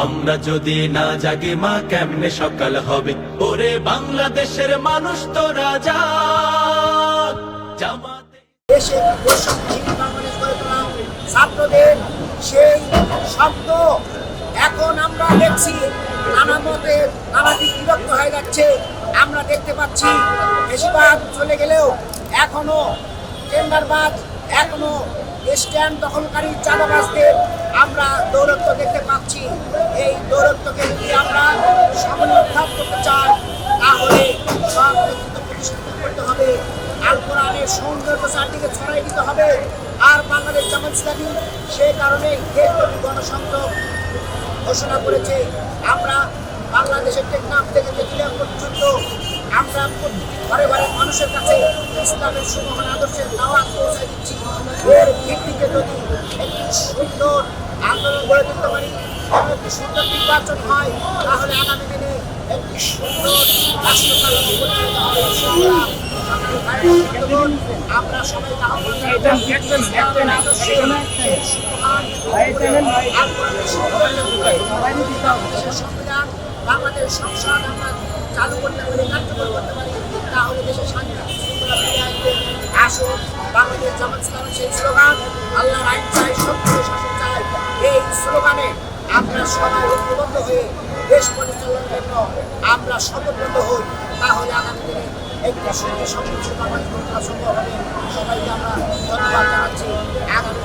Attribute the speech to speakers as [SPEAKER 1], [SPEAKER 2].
[SPEAKER 1] আমরা যদি না জাগে মা, কেমনে সকাল হবে? ওরে বাংলাদেশের মানুষ তো রাজা।
[SPEAKER 2] ছাত্রদের সেই শব্দ এখন আমরা দেখছি, নানা মতে নানা দিক বিভক্ত হয়ে যাচ্ছে। আমরা দেখতে পাচ্ছি, বেশিরভাগ চলে গেলেও এখনও টেন্ডারবাজ, এখনও স্ট্যান্ড দখলকারী চাঁদাবাজদের আমরা দৌরত্ব দেখতে পাচ্ছি। দৌরত্বকে যদি আমরা সমন্বয় করতে চাই তাহলে সব নেতৃত্ব করতে হবে। আল কোরআনের সৌন্দর্য চারদিকে ছড়াই দিতে হবে। আর বাংলাদেশ জামাত ইসলামী সেই কারণে দেশব্যাপী গণসংযোগ ঘোষণা করেছে, আমরা বাংলাদেশের টেকনাফ থেকে তেতুলিয়া পর্যন্ত, আমরা প্রতিটি ঘরে ঘরে মানুষের কাছে ইসলামের সুমহান আদর্শের দাওয়াত পৌঁছে দিচ্ছি। এর ভিত্তিতে যদি একটি সুন্দর আন্দোলন গড়ে তুলতে পারি এবং সুন্দর নির্বাচন হয় তাহলে আগামী দিনে একটি সুন্দর রাষ্ট্র কাঠামো পরিচালিত হবে আমরা সবাই সংবিধান বাংলাদেশ সংসদ আমরা চালু করতে পারি কার্যকর করতে পারি তাহলে দেশে শান্তি আসুন বাংলাদেশ জামাত ইসলামের সেই স্লোগান আল্লাহর আইন চাই সত্যের শাসন চাই এই স্লোগানে আমরা সবাই ঐক্যবদ্ধ হয়ে দেশ পরিচালনার জন্য আমরা সমর্পিত হই, তাহলে আগামী দিনে একটি সুন্দর গড়ে সম্ভব হবে, সবাইকে আমরা ধন্যবাদ জানাচ্ছি। আগামী